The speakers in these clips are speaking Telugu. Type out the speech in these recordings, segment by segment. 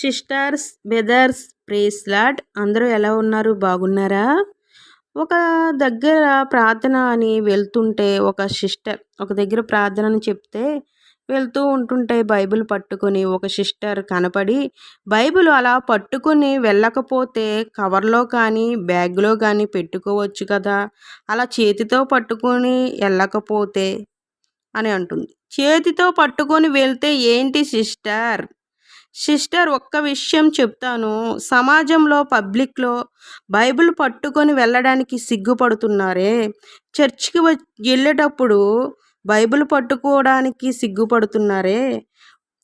సిస్టర్స్ బ్రదర్స్ ప్రేస్ లాడ్ అందరూ ఎలా ఉన్నారు? బాగున్నారా? ఒక దగ్గర ప్రార్థన అని వెళ్తుంటే ఒక సిస్టర్ ఒక దగ్గర ప్రార్థన అని చెప్తే వెళ్తూ ఉంటుంటే బైబిల్ పట్టుకొని ఒక సిస్టర్ కనపడి బైబిల్ అలా పట్టుకొని వెళ్ళకపోతే కవర్లో కానీ బ్యాగ్లో కానీ పెట్టుకోవచ్చు కదా? అలా చేతితో పట్టుకొని వెళ్ళకపోతే అని అంటుంది. చేతితో పట్టుకొని వెళ్తే ఏంటి సిస్టర్? సిస్టర్ ఒక్క విషయం చెప్తాను. సమాజంలో పబ్లిక్లో బైబిల్ పట్టుకొని వెళ్ళడానికి సిగ్గుపడుతున్నారే? చర్చికి వెళ్ళేటప్పుడు బైబిల్ పట్టుకోవడానికి సిగ్గుపడుతున్నారే?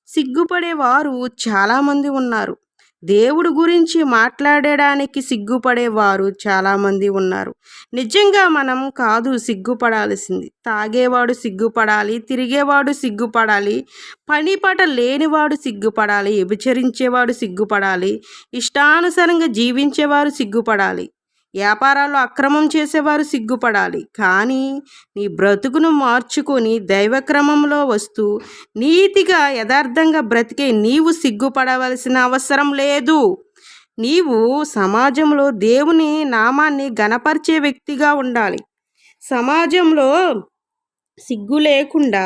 సిగ్గుపడేవారు చాలామంది ఉన్నారు. దేవుడు గురించి మాట్లాడడానికి సిగ్గుపడేవారు చాలామంది ఉన్నారు. నిజంగా మనం కాదు సిగ్గుపడాల్సింది. తాగేవాడు సిగ్గుపడాలి తిరిగేవాడు సిగ్గుపడాలి పని పట లేనివాడు సిగ్గుపడాలి వ్యభిచరించేవాడు సిగ్గుపడాలి ఇష్టానుసారంగా జీవించేవారు సిగ్గుపడాలి. వ్యాపారాలు అక్రమం చేసేవారు సిగ్గుపడాలి. కానీ నీ బ్రతుకును మార్చుకొని దైవక్రమంలో వస్తూ నీతిగా యథార్థంగా బ్రతికే నీవు సిగ్గుపడవలసిన అవసరం లేదు. నీవు సమాజంలో దేవుని నామాన్ని గణపరిచే వ్యక్తిగా ఉండాలి. సమాజంలో సిగ్గు లేకుండా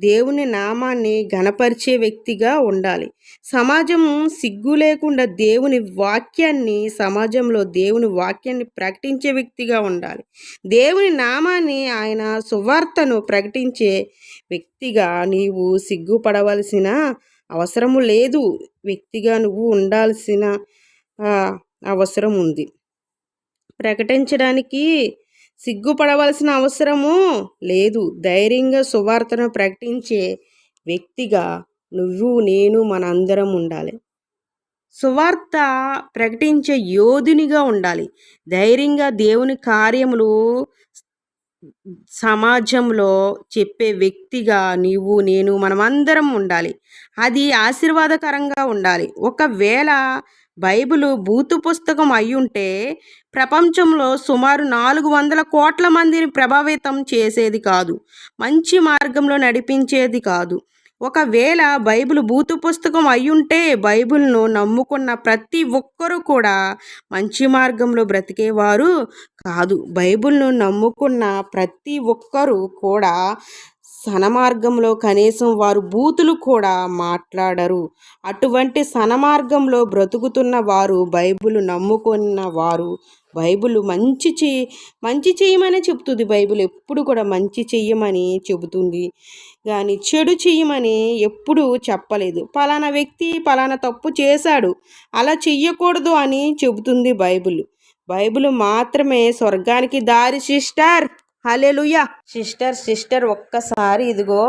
దేవుని నామాన్ని గణపరిచే వ్యక్తిగా ఉండాలి. సమాజం సిగ్గు లేకుండా దేవుని వాక్యాన్ని సమాజంలో దేవుని వాక్యాన్ని ప్రకటించే వ్యక్తిగా ఉండాలి. దేవుని నామాన్ని ఆయన సువార్తను ప్రకటించే వ్యక్తిగా నీవు సిగ్గుపడవలసిన అవసరము లేదు. వ్యక్తిగా నువ్వు ఉండాల్సిన అవసరం ఉంది. ప్రకటించడానికి సిగ్గుపడవలసిన అవసరము లేదు. ధైర్యంగా సువార్తను ప్రకటించే వ్యక్తిగా నువ్వు నేను మనందరం ఉండాలి. సువార్త ప్రకటించే యోధునిగా ఉండాలి. ధైర్యంగా దేవుని కార్యములు సమాజంలో చెప్పే వ్యక్తిగా నీవు నేను మనమందరం ఉండాలి. అది ఆశీర్వాదకరంగా ఉండాలి. ఒకవేళ బైబిలు బూతు పుస్తకం అయ్యుంటే ప్రపంచంలో సుమారు నాలుగు వందల కోట్ల మందిని ప్రభావితం చేసేది కాదు. మంచి మార్గంలో నడిపించేది కాదు. ఒకవేళ బైబిల్ బూతు పుస్తకం అయ్యుంటే బైబిల్ను నమ్ముకున్న ప్రతి ఒక్కరూ కూడా మంచి మార్గంలో బ్రతికేవారు కాదు. బైబిల్ను నమ్ముకున్న ప్రతి ఒక్కరూ కూడా సనమార్గంలో కనీసం వారు బూతులు కూడా మాట్లాడరు. అటువంటి సనమార్గంలో బ్రతుకుతున్న వారు బైబిల్ నమ్ముకున్న వారు బైబిల్ మంచి చే మంచి చేయమని చెబుతుంది. బైబిల్ ఎప్పుడు కూడా మంచి చెయ్యమని చెబుతుంది. కానీ చెడు చెయ్యమని ఎప్పుడు చెప్పలేదు. పలానా వ్యక్తి పలానా తప్పు చేశాడు అలా చెయ్యకూడదు అని చెబుతుంది బైబిల్. బైబిల్ మాత్రమే స్వర్గానికి దారి సిస్టర్ హలెలుయ సిస్టర్ సిస్టర్ ఒక్కసారి ఇదిగో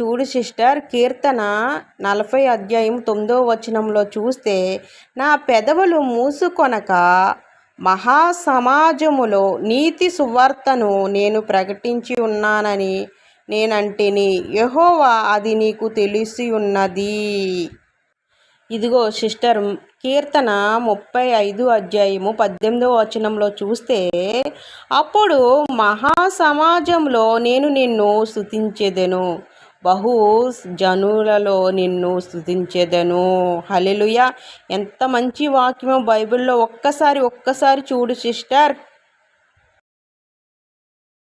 చూడు సిస్టర్ కీర్తన నలభై అధ్యాయం తొమ్మిదో వచనంలో చూస్తే నా పెదవులు మూసుకొనక మహాసమాజములో నీతి సువార్తను నేను ప్రకటించి ఉన్నానని నేనంటిని యహోవా అది నీకు తెలిసి ఉన్నది. ఇదిగో సిస్టర్ కీర్తన ముప్పై ఐదు అధ్యాయము పద్దెనిమిదో వచనంలో చూస్తే అప్పుడు మహాసమాజంలో నేను నిన్ను స్థుతించేదెను బహు జనులలో నిన్ను స్థుతించేదను హలెలుయ ఎంత మంచి వాక్యమో బైబిల్లో ఒక్కసారి ఒక్కసారి చూడు సిస్టర్.